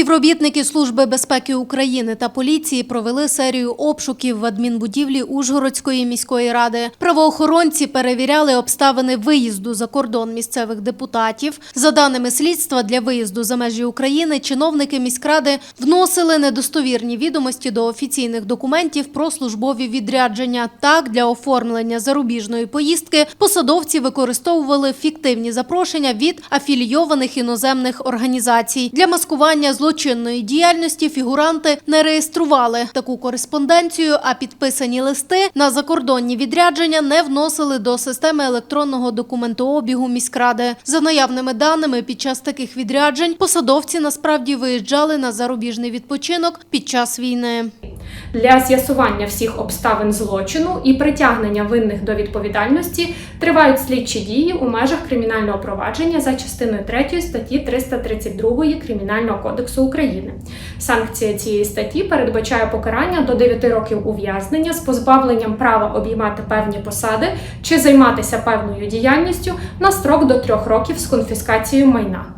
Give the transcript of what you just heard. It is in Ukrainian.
Співробітники Служби безпеки України та поліції провели серію обшуків в адмінбудівлі Ужгородської міської ради. Правоохоронці перевіряли обставини виїзду за кордон місцевих депутатів. За даними слідства, для виїзду за межі України чиновники міськради вносили недостовірні відомості до офіційних документів про службові відрядження. Так, для оформлення зарубіжної поїздки посадовці використовували фіктивні запрошення від афілійованих іноземних організацій. Для маскування злочинної діяльності фігуранти не реєстрували таку кореспонденцію, а підписані листи на закордонні відрядження не вносили до системи електронного документообігу міськради. За наявними даними, під час таких відряджень посадовці насправді виїжджали на зарубіжний відпочинок під час війни. Для з'ясування всіх обставин злочину і притягнення винних до відповідальності тривають слідчі дії у межах кримінального провадження за частиною 3 статті 332 Кримінального кодексу України. Санкція цієї статті передбачає покарання до 9 років ув'язнення з позбавленням права обіймати певні посади чи займатися певною діяльністю на строк до 3 років з конфіскацією майна.